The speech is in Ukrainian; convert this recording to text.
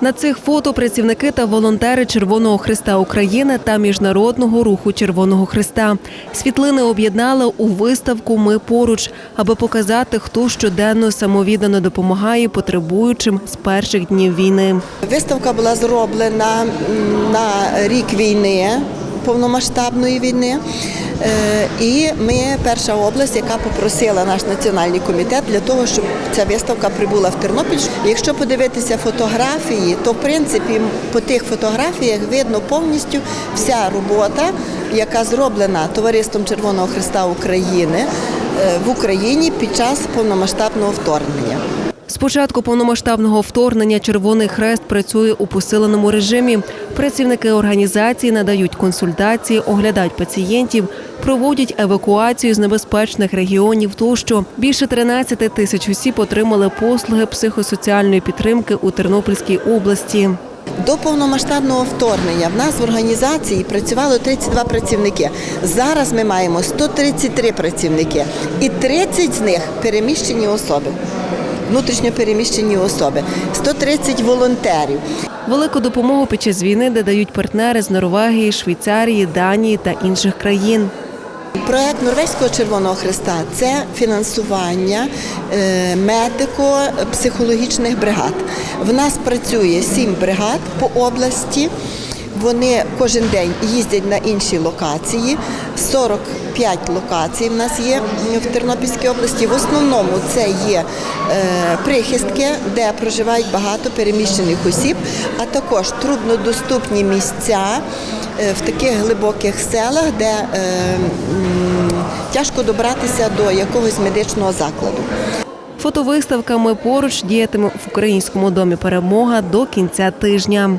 На цих фото працівники та волонтери Червоного Христа України та Міжнародного руху Червоного Христа. Світлини об'єднали у виставку Ми поруч, аби показати, хто щоденно самовіддано допомагає потребуючим з перших днів війни. Виставка була зроблена на рік війни, повномасштабної війни. Е, І ми перша область, яка попросила наш національний комітет для того, щоб ця виставка прибула в Тернопіль. Якщо подивитися фотографії, то в принципі по тих фотографіях видно повністю вся робота, яка зроблена Товариством Червоного Христа України е, в Україні під час повномасштабного вторгнення. З початку повномасштабного вторгнення Червоний Хрест працює у посиленому режимі. Працівники організації надають консультації, оглядають пацієнтів, проводять евакуацію з небезпечних регіонів. Тощо більше 13 тисяч осіб отримали послуги психосоціальної підтримки у Тернопільській області. До повномасштабного вторгнення в нас в організації працювало 32 працівники. Зараз ми маємо 133 працівники, і 30 з них переміщені особи, внутрішньо переміщені особи, 130 волонтерів. Велику допомогу під час війни надають партнери з Норвегії, Швейцарії, Данії та інших країн. Проект Норвезького Червоного Христа це фінансування е, медико-психологічних бригад. В нас працює сім бригад по області. Вони кожен день їздять на інші локації. 45 локацій в нас є в Тернопільській області. В основному це є е, прихистки, де проживають багато переміщених осіб, а також труднодоступні місця е, в таких глибоких селах, де е, тяжко добратися до якогось медичного закладу. Фотовиставка Ми поруч діятиме в українському домі Перемога до кінця тижня.